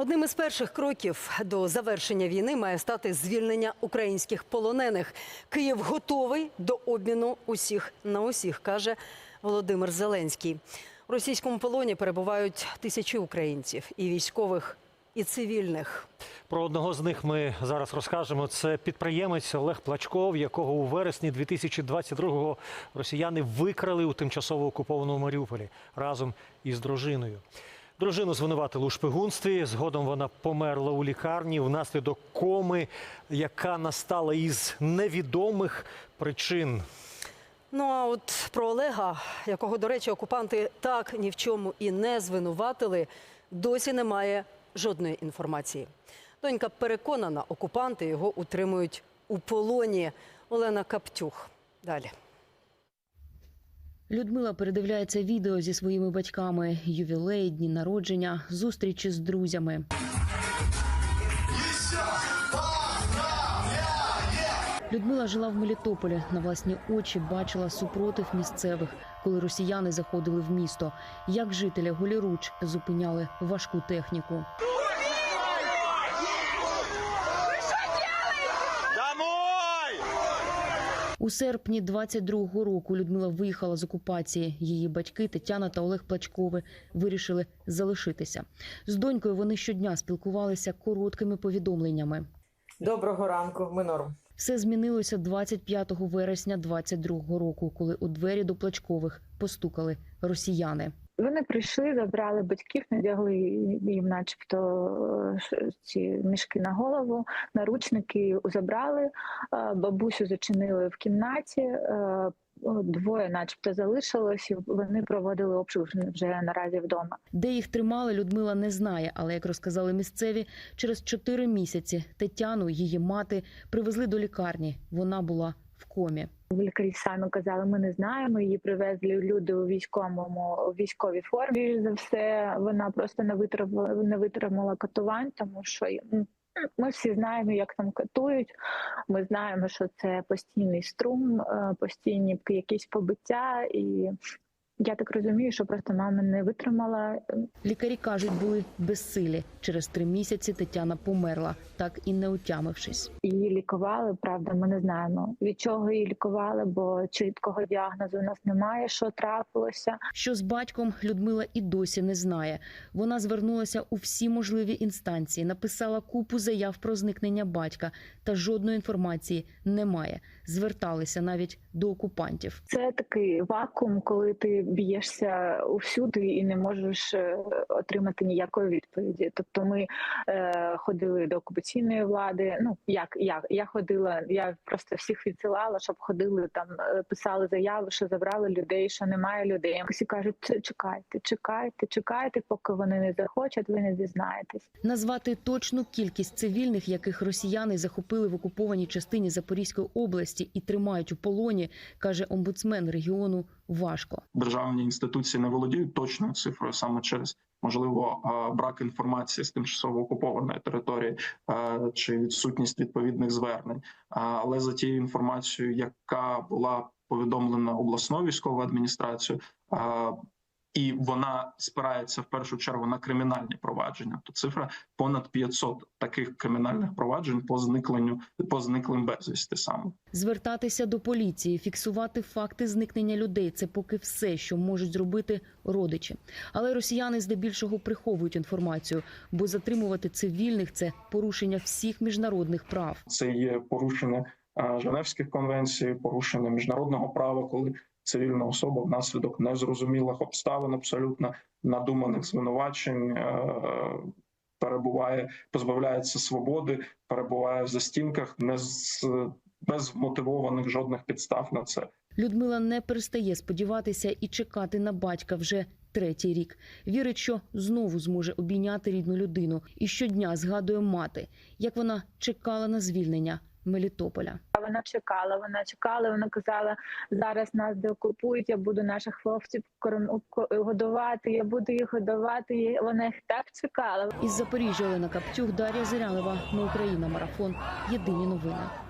Одним із перших кроків до завершення війни має стати звільнення українських полонених. Київ готовий до обміну усіх на усіх, каже Володимир Зеленський. У російському полоні перебувають тисячі українців і військових, і цивільних. Про одного з них ми зараз розкажемо. Це підприємець Олег Плачков, якого у вересні 2022-го росіяни викрали у тимчасово окупованому Маріуполі разом із дружиною. Дружину звинуватили у шпигунстві. Згодом вона померла у лікарні внаслідок коми, яка настала із невідомих причин. Ну а от про Олега, якого, до речі, окупанти так ні в чому і не звинуватили, досі немає жодної інформації. Донька переконана, окупанти його утримують у полоні. Олена Каптюх. Далі. Людмила передивляється відео зі своїми батьками, ювілей, дні народження, зустрічі з друзями. Людмила жила в Мелітополі. На власні очі бачила супротив місцевих, коли росіяни заходили в місто. Як жителі голіруч зупиняли важку техніку. У серпні 22-го року Людмила виїхала з окупації. Її батьки Тетяна та Олег Плачкови вирішили залишитися. З донькою вони щодня спілкувалися короткими повідомленнями. Доброго ранку, ми норм. Все змінилося 25 вересня 22-го року, коли у двері до Плачкових постукали росіяни. Вони прийшли, забрали батьків, надягли їм, начебто, е, ці мішки на голову, наручники забрали, е, бабусю зачинили в кімнаті. е, Двоє, начебто, залишилось, і вони проводили обшук вже- вже наразі вдома. Де їх тримали, Людмила не знає, але як розказали місцеві, через чотири місяці Тетяну, її мати, привезли до лікарні. Вона була в комі. Лікарі самі казали, ми не знаємо. Її привезли люди у військовому у військовій формі. За все, вона просто не витримала, не витримала катувань, тому що ми всі знаємо, як там катують. Ми знаємо, що це постійний струм, е, постійні якісь побиття, і я так розумію, що просто мама не витримала. Лікарі кажуть, були безсилі. Через три місяці Тетяна померла, так і не отямившись. Її лікували. Правда, ми не знаємо від чого її лікували, бо чіткого діагнозу у нас немає, що трапилося. Що з батьком Людмила і досі не знає. Вона звернулася у всі можливі інстанції, написала купу заяв про зникнення батька, та жодної інформації немає. Зверталися навіть до окупантів. Це такий вакуум, коли ти б'єшся усюди і не можеш е, отримати ніякої відповіді. Тобто, ми е, ходили до окупаційної влади. Ну як як я ходила, я просто всіх відсилала, щоб ходили там, е, писали заяви, що забрали людей, що немає людей. Всі кажуть, чекайте, чекайте, чекайте, поки вони не захочуть, ви не дізнаєтесь. Назвати точну кількість цивільних, яких росіяни захопили в окупованій частині Запорізької області і тримають у полоні, каже омбудсмен регіону. Важко. державні інституції не володіють точною цифрою саме через можливо брак інформації з тимчасово окупованої території чи відсутність відповідних звернень. Але за тією інформацією, яка була повідомлена обласною військовою адміністрацією, і вона спирається в першу чергу на кримінальні провадження, то цифра понад 500 таких кримінальних проваджень по зникленню по зниклим безвісти саме. Звертатися до поліції, фіксувати факти зникнення людей це поки все, що можуть зробити родичі. Але росіяни здебільшого приховують інформацію, бо затримувати цивільних це порушення всіх міжнародних прав. це є порушення е, Женевських конвенцій, порушення міжнародного права, коли цивільна особа внаслідок незрозумілих обставин, абсолютно надуманих звинувачень. е, Перебуває, позбавляється свободи, перебуває в застінках, не з без мотивованих жодних підстав на це. Людмила не перестає сподіватися і чекати на батька вже третій рік. Вірить, що знову зможе обійняти рідну людину, і щодня згадує мати, як вона чекала на звільнення Мелітополя. Вона чекала, вона чекала. Вона казала: зараз нас деокупують, я буду наших хлопців годувати. Я буду їх годувати. Вона їх так чекала. Із Запоріжжя Олена Каптюх, Дар'я Зирянова. Ми Україна. Марафон. Єдині новини.